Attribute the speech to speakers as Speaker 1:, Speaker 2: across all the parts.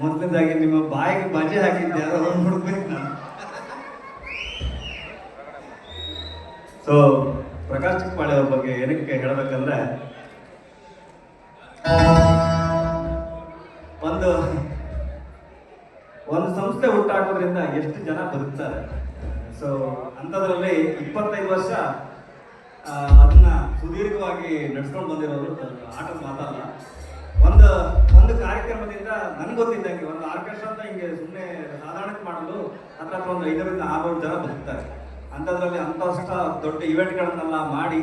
Speaker 1: ಮೊದಲನೇದಾಗಿ ನಿಮ್ಮ ಬಾಯಿಗೆ ಬಜೆ ಹಾಕಿದ್ದೆ, ಯಾರೋ ಸೊ ಪ್ರಕಾಶ್ ಚಿಕ್ಕಪಾಳೆ ಅವ್ರ ಬಗ್ಗೆ ಏನಕ್ಕೆ ಹೇಳಬೇಕಂದ್ರೆ, ಒಂದು ಒಂದು ಸಂಸ್ಥೆ ಹುಟ್ಟಾಕೋದ್ರಿಂದ ಎಷ್ಟು ಜನ ಬದುಕ್ತಾರೆ. ಸೊ ಅಂಥದ್ರಲ್ಲಿ ಇಪ್ಪತ್ತೈದು ವರ್ಷ ಸುದೀರ್ಘವಾಗಿ ನಡ್ಸ್ಕೊಂಡು ಬಂದಿರೋರು ಆಟ ಮಾತಲ್ಲ ಒಂದು ಒಂದು ಕಾರ್ಯಕ್ರಮದಿಂದ ನನ್ಗೆ ಗೊತ್ತಿದ್ದಂಗೆ ಒಂದು ಆರ್ಕೆಸ್ಟ್ರಾ ಅಂತ ಹಿಂಗೆ ಸುಮ್ಮನೆ ಸಾಧಾರಣಕ್ಕೆ ಮಾಡಲು ಹತ್ರ ಹತ್ರ ಒಂದು ಐದರಿಂದ ಆರು ಜನ ಬದುಕ್ತಾರೆ. ಅಂಥದ್ರಲ್ಲಿ ಅಂಥಷ್ಟ ದೊಡ್ಡ ಇವೆಂಟ್ಗಳನ್ನೆಲ್ಲ ಮಾಡಿ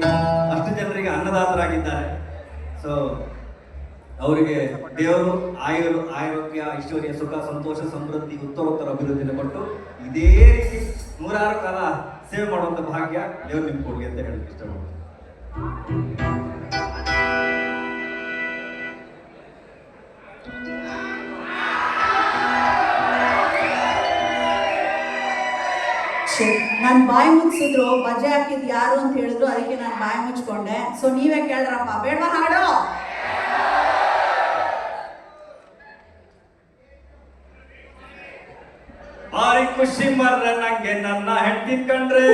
Speaker 1: ಅಷ್ಟು ಜನರಿಗೆ ಅನ್ನದಾತರಾಗಿದ್ದಾರೆ. ಸೊ ಅವರಿಗೆ ದೇವರು, ಆಯುರ್, ಆರೋಗ್ಯ, ಐಶ್ವರ್ಯ, ಸುಖ, ಸಂತೋಷ, ಸಮೃದ್ಧಿ, ಉತ್ತರೋತ್ತರ ಅಭಿವೃದ್ಧಿನ ಕೊಟ್ಟು ಇದೇ ರೀತಿ ನೂರಾರು ಕಾಲ ಸೇವೆ ಮಾಡುವಂಥ ಭಾಗ್ಯ ದೇವರು ನಿಮ್ಗೆ ಕೊಡುಗೆ ಅಂತ ಹೇಳಕ್ಕೆ ಇಷ್ಟಪಡ್ತೀನಿ.
Speaker 2: ನಾನು ಬಾಯಿ ಮುಗಿಸಿದ್ರು ಮಜೆ ಹಾಕಿದ್ ಯಾರು ಅಂತ ಹೇಳಿದ್ರು, ಅದಕ್ಕೆ ನಾನು ಬಾಯಿ ಮುಚ್ಕೊಂಡೆ. ಸೊ ನೀವೇ ಕೇಳ್ರಪ್ಪ ಬೇಡ ಹಾಡು?
Speaker 1: ಭಾರಿ ಖುಷಿ ಮರ್ರ, ನಂಗೆ ನನ್ನ ಹೆಂಡತಿ ಕಂಡ್ರೆ.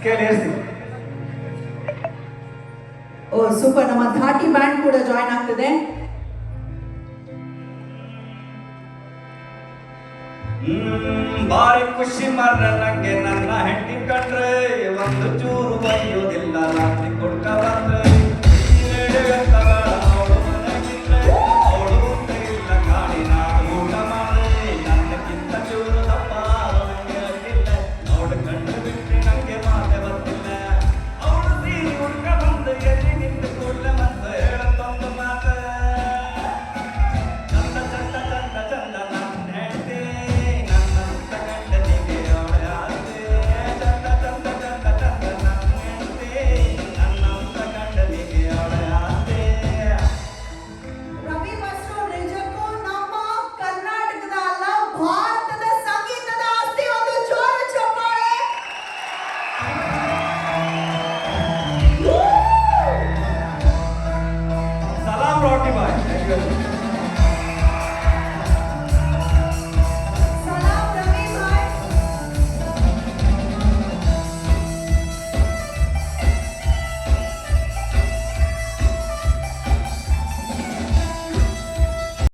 Speaker 1: ಸ್ಕೇಲ್ ಏರಿಸಿ
Speaker 2: ಓ ಸೂಪರ್ ನಮ್ಮ ಧಾಟಿ ಬ್ಯಾಂಡ್ ಕೂಡ ಜಾಯಿನ್ ಆಗ್ತದೆ.
Speaker 1: ಬಾರಿ ಖುಷಿ ಮರ್ರ ನಂಗೆ ನನ್ನ ಹೆಂಡತಿ ಕಂಡ್ರೆ ಒಂದು ಚೂರು ಕೊಡ್ಕ 45.